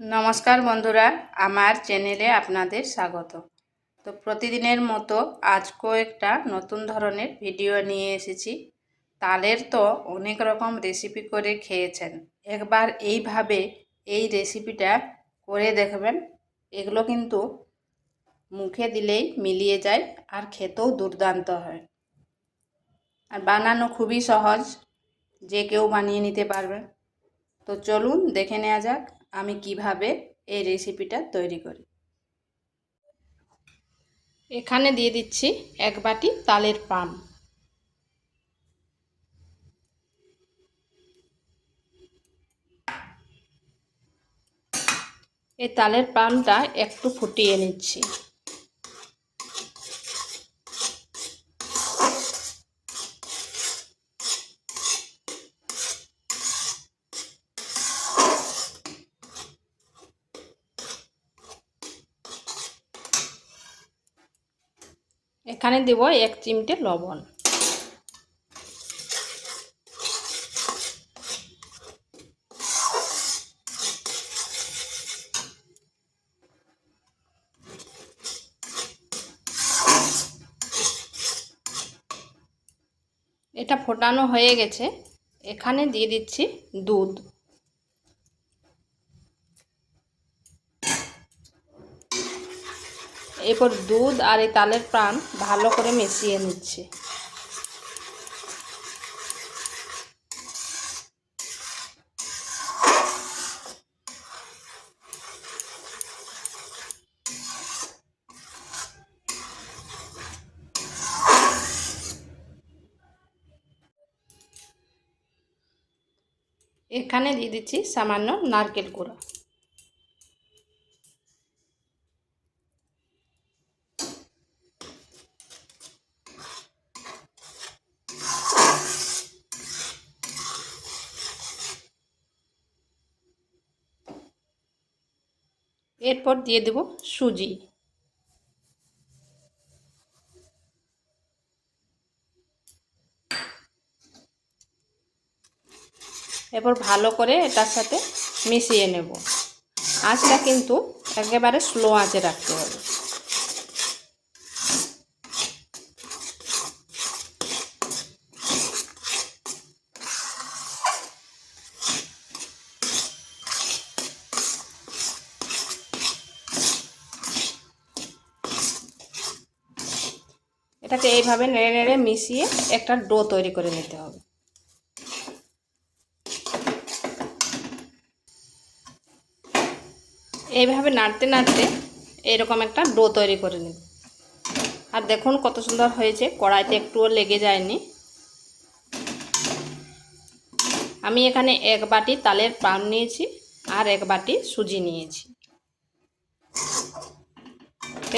নমস্কার বন্ধুরা, আমার চ্যানেলে আপনাদের স্বাগত। তো প্রতিদিনের মতো আজকেও একটা নতুন ধরনের ভিডিও নিয়ে এসেছি। তালের তো অনেক রকম রেসিপি করে খেয়েছেন। একবার এইভাবে এই রেসিপিটা করে দেখবেন। এগুলো কিন্তু মুখে দিলেই মিলিয়ে যায় আর খেতেও দুর্দান্ত হয়। আর বানানো খুবই সহজ, যে কেউ বানিয়ে নিতে পারবে। তো চলুন দেখে নেওয়া যাক। আমি কীভাবে এই রেসিপিটা তৈরি করি? এখানে দিয়ে দিচ্ছি এক বাটি তালের পাম এই তালের পামটা একটু ফুটিয়ে নিচ্ছি। এখানে দেব এক চিমটে লবণ। এটা ফোটানো হয়ে গেছে। এখানে দিয়ে দিচ্ছি দুধ। এরপর দুধ আর এই তালের প্রাণ ভালো করে মিশিয়ে নিচ্ছি। এখানে দিয়ে দিচ্ছি সামান্য নারকেল গুঁড়া। এরপর দিয়ে দেব সুজি। এরপর ভালো করে এটার সাথে মিশিয়ে নেব। আঁচটা কিন্তু একেবারে স্লো আঁচে রাখতে হবে। এটাকে এইভাবে নেড়ে নেড়ে মিশিয়ে একটা ডো তৈরি করে নিতে হবে। এইভাবে নাড়তে নাড়তে এরকম একটা ডো তৈরি করে নেব। আর দেখুন কত সুন্দর হয়েছে, কড়াইতে একটুও লেগে যায়নি। আমি এখানে এক বাটি তালের পান নিয়েছি আর এক বাটি সুজি নিয়েছি।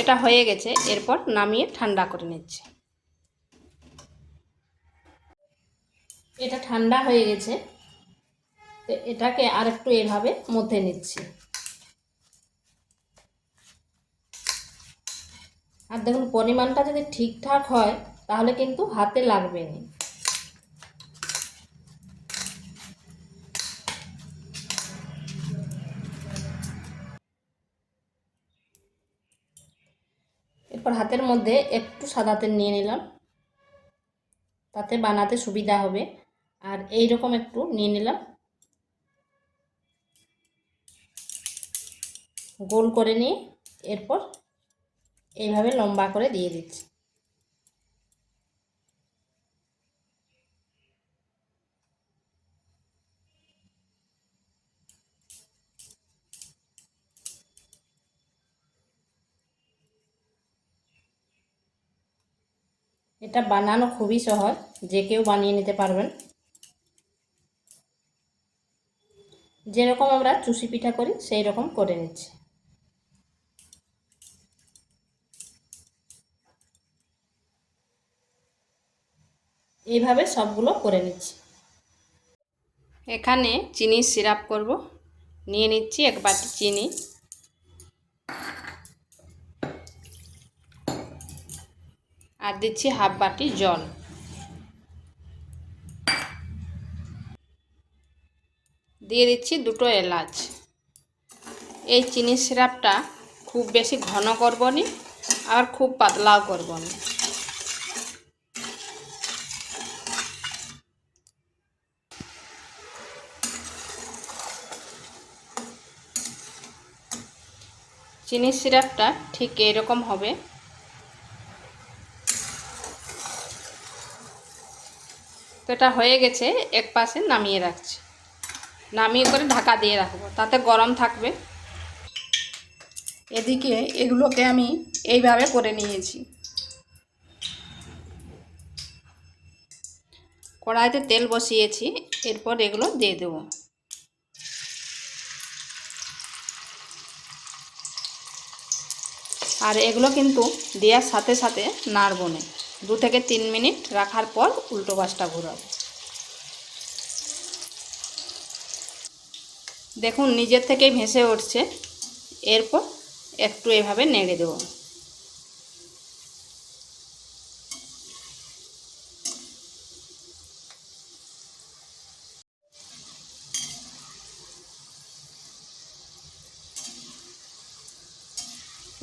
এটা হয়ে গেছে, এরপর নামিয়ে ঠান্ডা করে নিচ্ছে। এটা ঠান্ডা হয়ে গেছে, তো এটাকে আর একটু এভাবে মধ্যে নিচ্ছি। আর দেখুন, পরিমাণটা যদি ঠিকঠাক হয়, তাহলে কিন্তু হাতে লাগবে না। এরপর হাতের মধ্যে একটু সাদা তেল নিয়ে নিলাম। তাতে বানাতে সুবিধা হবে। আর এই রকম একটু নিয়ে নিলাম। গোল করে নিয়ে এরপর এইভাবে লম্বা করে দিয়ে দিচ্ছি। এটা বানানো খুবই সহজ, যে কেউ বানিয়ে নিতে পারবেন। যেরকম আমরা চুষি পিঠা করি সেই রকম করে নিচ্ছি। এইভাবে সবগুলো করে নিচ্ছি। এখানে চিনি সিরাপ করব। নিয়ে নিচ্ছি এক বাটি চিনি। আর দিচ্ছি হাফ বাটি জল। দিয়ে দিচ্ছি দুটো এলাচ। এই চিনি সিরাপটা খুব বেশি ঘন করব নি আর খুব পাতলাও করব না। চিনি সিরাপটা ঠিক এরকম হবে। তো এটা হয়ে গেছে, এক পাশে নামিয়ে রাখছি। নামিয়ে করে ঢাকা দিয়ে রাখব, তাতে গরম থাকবে। এদিকে এগুলোকে আমি এইভাবে করে নিয়েছি। কড়াইতে তেল বসিয়েছি, এরপর এগুলো দিয়ে দেবো। আর এগুলো কিন্তু দেওয়ার সাথে সাথে নাড়বো না। দু থেকে তিন মিনিট রাখার পর উল্টো পাশটা ঘোরাবো। দেখুন, নিজের থেকেই ভেসে উঠছে। এরপর একটু এভাবে নেড়ে দেবো।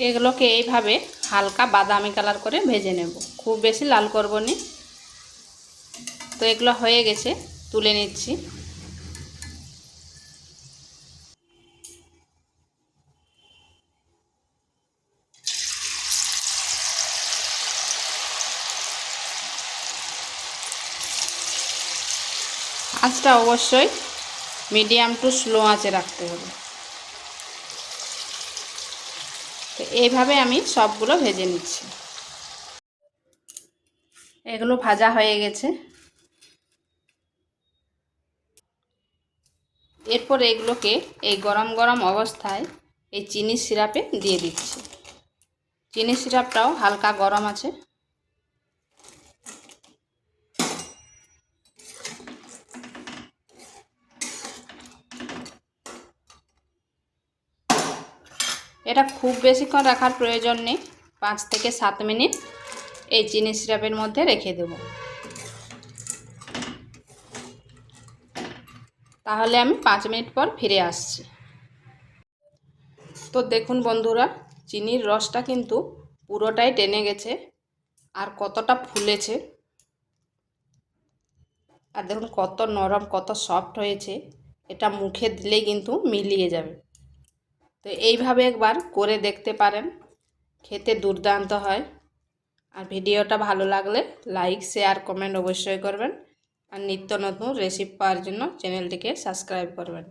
এগুলোকে এইভাবে হালকা বাদামি কালার করে ভেজে নেব। খুব বেশি লাল করব নি। তো এগুলো হয়ে গেছে, তুলে নিচ্ছি। আঁচটা অবশ্যই মিডিয়াম টু স্লো আঁচে রাখতে হবে। তো এইভাবে আমি সবগুলো ভেজে নিচ্ছি। এগুলো ভাজা হয়ে গেছে। এরপর এগুলোকে এই গরম গরম অবস্থায় এই চিনি সিরাপে দিয়ে দিচ্ছি। চিনি সিরাপটাও হালকা গরম আছে। এটা খুব বেশিক্ষণ রাখার প্রয়োজন নেই। পাঁচ থেকে সাত মিনিট এই চিনি সিরাপের মধ্যে রেখে দেব। তাহলে আমি পাঁচ মিনিট পর ফিরে আসছি। তো দেখুন বন্ধুরা, চিনির রসটা কিন্তু পুরোটাই টেনে গেছে আর কতটা ফুলেছে। আর দেখুন কত নরম, কত সফট হয়েছে। এটা মুখে দিলেই কিন্তু মিলিয়ে যাবে। তো এইভাবে একবার করে দেখতে পারেন। খেতে দুর্দান্ত হয়। আর ভিডিওটা ভালো লাগলে লাইক, শেয়ার, কমেন্ট অবশ্যই করবেন। আর নিত্য নতুন রেসিপি পাওয়ার জন্য চ্যানেলটিকে সাবস্ক্রাইব করবেন।